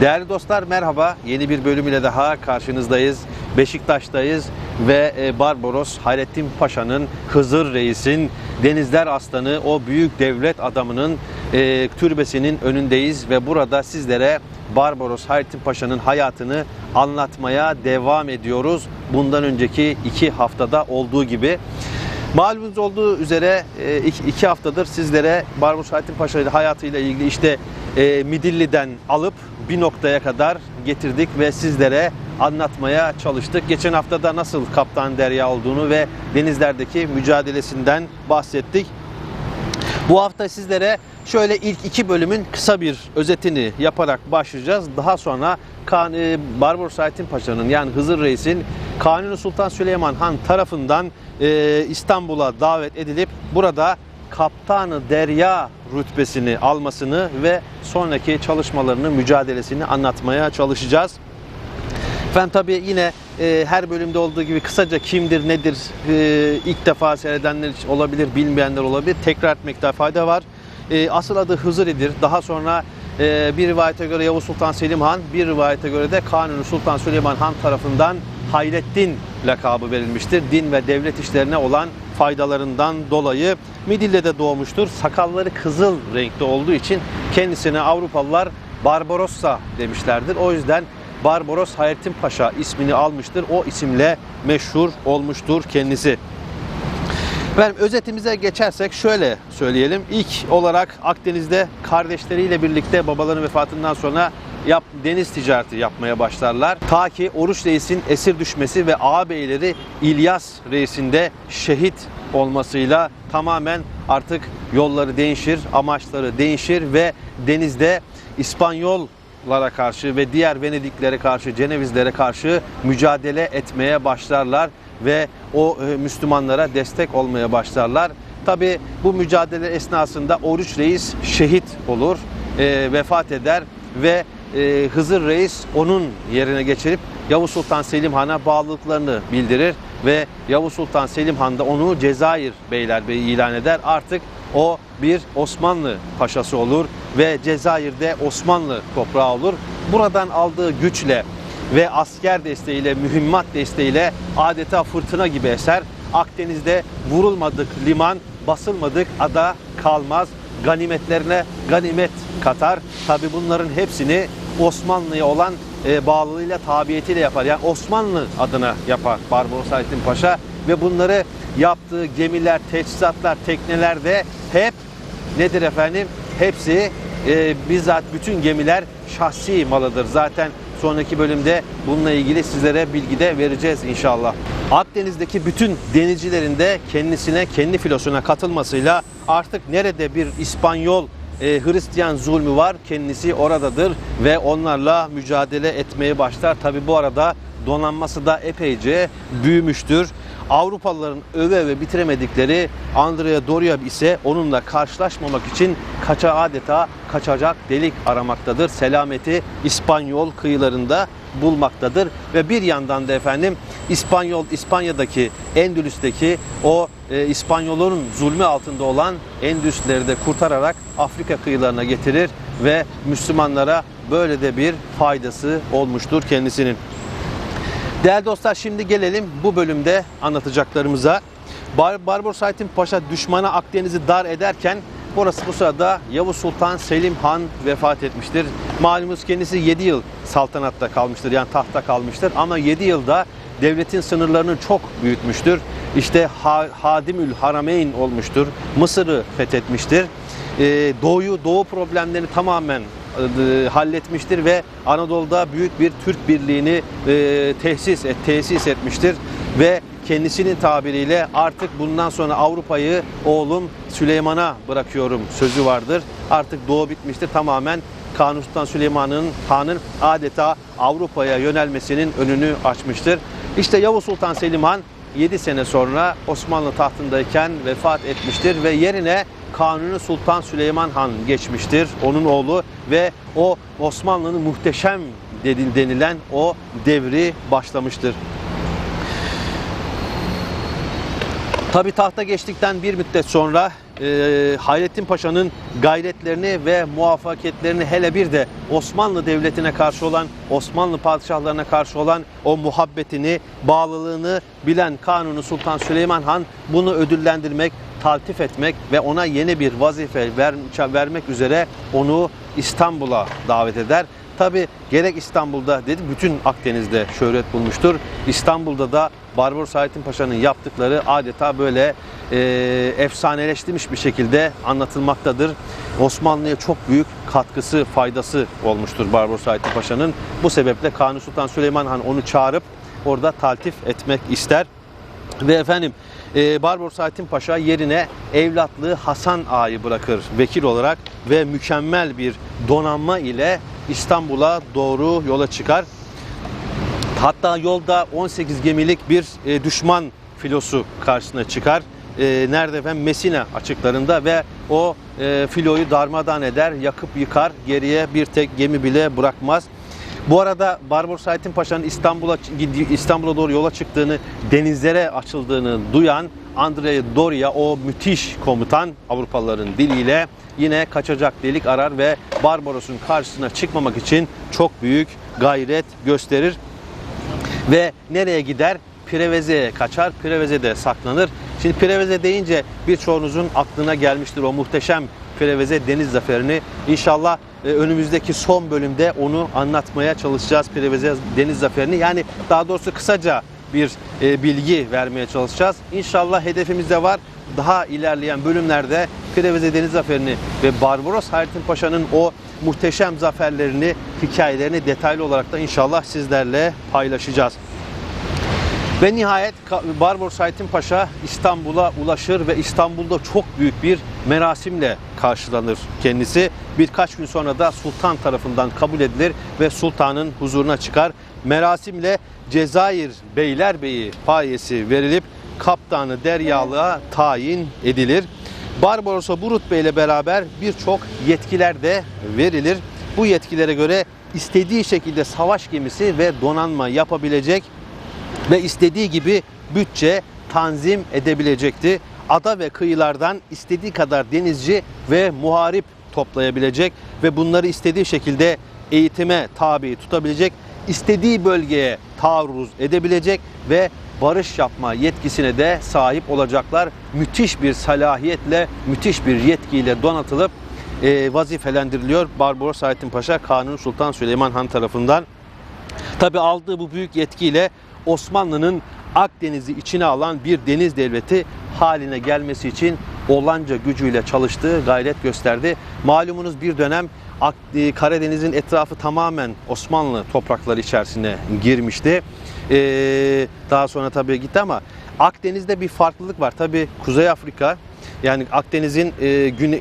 Değerli dostlar merhaba. Yeni bir bölüm ile daha karşınızdayız. Beşiktaş'tayız ve e, Barbaros Hayrettin Paşa'nın, Hızır Reis'in, Denizler Aslanı o büyük devlet adamının e, türbesinin önündeyiz ve burada sizlere Barbaros Hayrettin Paşa'nın hayatını anlatmaya devam ediyoruz. Bundan önceki iki haftada olduğu gibi. Malumunuz olduğu üzere e, iki, haftadır sizlere Barbaros Hayrettin Paşa hayatıyla ilgili işte e, Midilli'den alıp bir noktaya kadar getirdik ve sizlere anlatmaya çalıştık. Geçen haftada nasıl Kaptan Derya olduğunu ve denizlerdeki mücadelesinden bahsettik. Bu hafta sizlere şöyle ilk iki bölümün kısa bir özetini yaparak başlayacağız. Daha sonra e, Barbaros Hayrettin Paşa'nın yani Hızır Reis'in Kanuni Sultan Süleyman Han tarafından e, İstanbul'a davet edilip burada Kaptanı Derya rütbesini almasını ve sonraki çalışmalarını, mücadelesini anlatmaya çalışacağız. Efendim tabii yine e, her bölümde olduğu gibi kısaca kimdir, nedir, e, ilk defa seyredenler olabilir, bilmeyenler olabilir. Tekrar etmekte fayda var. E, asıl adı Hızır'idir. Daha sonra e, bir rivayete göre Yavuz Sultan Selim Han, bir rivayete göre de Kanuni Sultan Süleyman Han tarafından Hayrettin lakabı verilmiştir. Din ve devlet işlerine olan faydalarından dolayı Midilli'de doğmuştur. Sakalları kızıl renkte olduğu için kendisine Avrupalılar Barbarossa demişlerdir. O yüzden Barbaros Hayrettin Paşa ismini almıştır. O isimle meşhur olmuştur kendisi. Efendim özetimize geçersek şöyle söyleyelim. İlk olarak Akdeniz'de kardeşleriyle birlikte babalarının vefatından sonra yap, deniz ticareti yapmaya başlarlar. Ta ki Oruç Reis'in esir düşmesi ve ağabeyleri İlyas Reis'in de şehit olmasıyla tamamen artık yolları değişir, amaçları değişir ve denizde İspanyollara karşı ve diğer Venediklere karşı, Cenevizlere karşı mücadele etmeye başlarlar ve o e, Müslümanlara destek olmaya başlarlar. Tabi bu mücadele esnasında Oruç Reis şehit olur, e, vefat eder ve e, Hızır Reis onun yerine geçirip Yavuz Sultan Selim Han'a bağlılıklarını bildirir ve Yavuz Sultan Selim Han da onu Cezayir Beylerbeyi ilan eder. Artık o bir Osmanlı paşası olur ve Cezayir'de Osmanlı toprağı olur. Buradan aldığı güçle ve asker desteğiyle, mühimmat desteğiyle adeta fırtına gibi eser. Akdeniz'de vurulmadık liman, basılmadık ada kalmaz. Ganimetlerine ganimet katar. Tabi bunların hepsini Osmanlı'ya olan e, bağlılığıyla, tabiyetiyle yapar. Yani Osmanlı adına yapar Barbaros Hayrettin Paşa ve bunları yaptığı gemiler, teçhizatlar, tekneler de hep nedir efendim? Hepsi e, bizzat bütün gemiler şahsi malıdır. Zaten sonraki bölümde bununla ilgili sizlere bilgi de vereceğiz inşallah. Akdeniz'deki bütün denizcilerin de kendisine, kendi filosuna katılmasıyla artık nerede bir İspanyol e, Hristiyan zulmü var kendisi oradadır ve onlarla mücadele etmeye başlar. Tabi bu arada donanması da epeyce büyümüştür. Avrupalıların öve öve bitiremedikleri Andrea Doria ise onunla karşılaşmamak için kaça adeta kaçacak delik aramaktadır. Selameti İspanyol kıyılarında bulmaktadır ve bir yandan da efendim İspanyol İspanya'daki Endülüs'teki o e, İspanyolların zulmü altında olan Endülüsleri de kurtararak Afrika kıyılarına getirir ve Müslümanlara böyle de bir faydası olmuştur kendisinin. Değerli dostlar şimdi gelelim bu bölümde anlatacaklarımıza. Bar Barbaros Hayrettin Paşa düşmana Akdeniz'i dar ederken burası bu sırada Yavuz Sultan Selim Han vefat etmiştir. Malumunuz kendisi 7 yıl saltanatta kalmıştır yani tahta kalmıştır ama 7 yılda devletin sınırlarını çok büyütmüştür. İşte ha Hadimül Harameyn olmuştur. Mısır'ı fethetmiştir. Ee, doğuyu, doğu problemlerini tamamen e, halletmiştir ve Anadolu'da büyük bir Türk birliğini e, tesis tesis etmiştir ve kendisinin tabiriyle artık bundan sonra Avrupa'yı oğlum Süleyman'a bırakıyorum sözü vardır. Artık doğu bitmiştir tamamen Kanuni Sultan Süleyman'ın Han'ın adeta Avrupa'ya yönelmesinin önünü açmıştır. İşte Yavuz Sultan Selim Han 7 sene sonra Osmanlı tahtındayken vefat etmiştir ve yerine Kanuni Sultan Süleyman Han geçmiştir. Onun oğlu ve o Osmanlı'nın muhteşem denilen o devri başlamıştır. Tabi tahta geçtikten bir müddet sonra e, Hayrettin Paşa'nın gayretlerini ve muvaffakiyetlerini hele bir de Osmanlı Devleti'ne karşı olan, Osmanlı padişahlarına karşı olan o muhabbetini, bağlılığını bilen Kanuni Sultan Süleyman Han bunu ödüllendirmek, taltif etmek ve ona yeni bir vazife ver, vermek üzere onu İstanbul'a davet eder. Tabi gerek İstanbul'da dedi bütün Akdeniz'de şöhret bulmuştur. İstanbul'da da Barbaros Hayrettin Paşa'nın yaptıkları adeta böyle e, efsaneleştirilmiş bir şekilde anlatılmaktadır. Osmanlı'ya çok büyük katkısı, faydası olmuştur Barbaros Hayrettin Paşa'nın. Bu sebeple Kanuni Sultan Süleyman Han onu çağırıp orada taltif etmek ister. Ve efendim e, Barbaros Hayrettin Paşa yerine evlatlığı Hasan Ağa'yı bırakır vekil olarak ve mükemmel bir donanma ile İstanbul'a doğru yola çıkar. Hatta yolda 18 gemilik bir e, düşman filosu karşısına çıkar. E, nerede efendim? Mesina açıklarında ve o e, filoyu darmadan eder, yakıp yıkar. Geriye bir tek gemi bile bırakmaz. Bu arada Barbaros Hayrettin Paşa'nın İstanbul'a İstanbul'a doğru yola çıktığını, denizlere açıldığını duyan Andrei Doria o müthiş komutan Avrupalıların diliyle yine kaçacak delik arar ve Barbaros'un karşısına çıkmamak için çok büyük gayret gösterir. Ve nereye gider? Preveze'ye kaçar, Preveze'de saklanır. Şimdi Preveze deyince birçoğunuzun aklına gelmiştir o muhteşem Preveze deniz zaferini. İnşallah e, önümüzdeki son bölümde onu anlatmaya çalışacağız Preveze deniz zaferini. Yani daha doğrusu kısaca bir e, bilgi vermeye çalışacağız. İnşallah hedefimiz de var. Daha ilerleyen bölümlerde Preveze Deniz Zaferi'ni ve Barbaros Hayrettin Paşa'nın o muhteşem zaferlerini, hikayelerini detaylı olarak da inşallah sizlerle paylaşacağız. Ve nihayet Barbaros Hayrettin Paşa İstanbul'a ulaşır ve İstanbul'da çok büyük bir merasimle karşılanır kendisi. Birkaç gün sonra da sultan tarafından kabul edilir ve sultanın huzuruna çıkar. Merasimle Cezayir Beylerbeyi payesi verilip kaptanı Deryalığa tayin edilir. Barbaros'a bu rütbeyle beraber birçok yetkiler de verilir. Bu yetkilere göre istediği şekilde savaş gemisi ve donanma yapabilecek ve istediği gibi bütçe tanzim edebilecekti. Ada ve kıyılardan istediği kadar denizci ve muharip toplayabilecek ve bunları istediği şekilde eğitime tabi tutabilecek, istediği bölgeye taarruz edebilecek ve barış yapma yetkisine de sahip olacaklar. Müthiş bir salahiyetle, müthiş bir yetkiyle donatılıp e, vazifelendiriliyor Barbaros Hayrettin Paşa Kanuni Sultan Süleyman Han tarafından. Tabi aldığı bu büyük yetkiyle Osmanlı'nın Akdeniz'i içine alan bir deniz devleti haline gelmesi için olanca gücüyle çalıştığı gayret gösterdi. Malumunuz bir dönem e, Karadeniz'in etrafı tamamen Osmanlı toprakları içerisine girmişti. Ee, daha sonra tabii gitti ama Akdeniz'de bir farklılık var. Tabii Kuzey Afrika yani Akdeniz'in e, güne,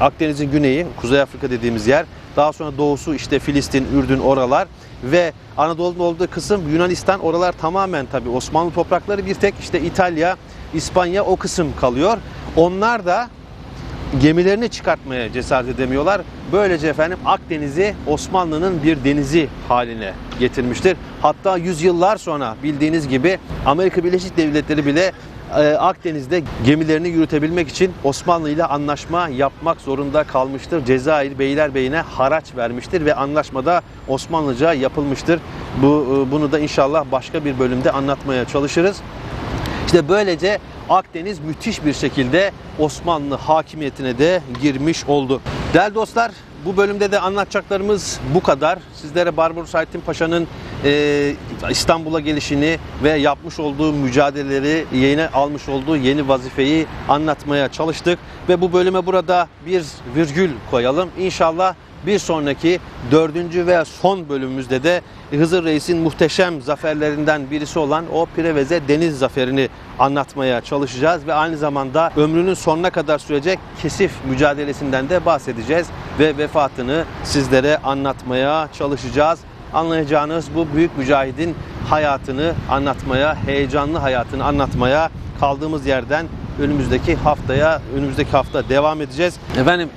Akdeniz'in güneyi, Kuzey Afrika dediğimiz yer. Daha sonra doğusu işte Filistin, Ürdün oralar ve Anadolu'nun olduğu kısım Yunanistan oralar tamamen tabi Osmanlı toprakları bir tek işte İtalya, İspanya o kısım kalıyor. Onlar da gemilerini çıkartmaya cesaret edemiyorlar. Böylece efendim Akdeniz'i Osmanlı'nın bir denizi haline getirmiştir. Hatta yüzyıllar sonra bildiğiniz gibi Amerika Birleşik Devletleri bile e, Akdeniz'de gemilerini yürütebilmek için Osmanlı ile anlaşma yapmak zorunda kalmıştır. Cezayir Beylerbeyi'ne haraç vermiştir ve anlaşmada Osmanlıca yapılmıştır. Bu e, bunu da inşallah başka bir bölümde anlatmaya çalışırız. İşte böylece Akdeniz müthiş bir şekilde Osmanlı hakimiyetine de girmiş oldu. Değerli dostlar bu bölümde de anlatacaklarımız bu kadar. Sizlere Barbaros Hayrettin Paşa'nın e, İstanbul'a gelişini ve yapmış olduğu mücadeleleri, yeni almış olduğu yeni vazifeyi anlatmaya çalıştık. Ve bu bölüme burada bir virgül koyalım. İnşallah bir sonraki dördüncü ve son bölümümüzde de Hızır Reis'in muhteşem zaferlerinden birisi olan o Preveze Deniz Zaferi'ni anlatmaya çalışacağız ve aynı zamanda ömrünün sonuna kadar sürecek kesif mücadelesinden de bahsedeceğiz ve vefatını sizlere anlatmaya çalışacağız. Anlayacağınız bu büyük mücahidin hayatını anlatmaya, heyecanlı hayatını anlatmaya kaldığımız yerden önümüzdeki haftaya, önümüzdeki hafta devam edeceğiz. Efendim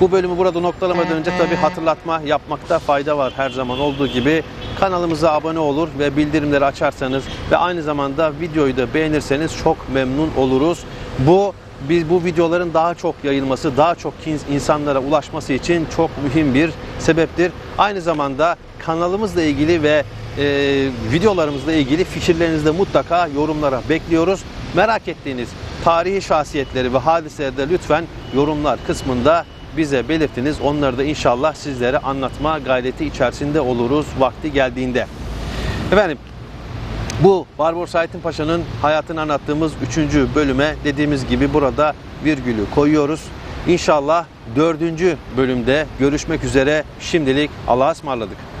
bu bölümü burada noktalamadan önce tabii hatırlatma yapmakta fayda var her zaman olduğu gibi. Kanalımıza abone olur ve bildirimleri açarsanız ve aynı zamanda videoyu da beğenirseniz çok memnun oluruz. Bu biz bu videoların daha çok yayılması, daha çok insanlara ulaşması için çok mühim bir sebeptir. Aynı zamanda kanalımızla ilgili ve e, videolarımızla ilgili fikirlerinizi de mutlaka yorumlara bekliyoruz. Merak ettiğiniz tarihi şahsiyetleri ve hadiseleri de lütfen yorumlar kısmında bize belirtiniz. Onları da inşallah sizlere anlatma gayreti içerisinde oluruz vakti geldiğinde. Efendim bu Barbaros Hayrettin Paşa'nın hayatını anlattığımız 3. bölüme dediğimiz gibi burada virgülü koyuyoruz. İnşallah 4. bölümde görüşmek üzere. Şimdilik Allah'a ısmarladık.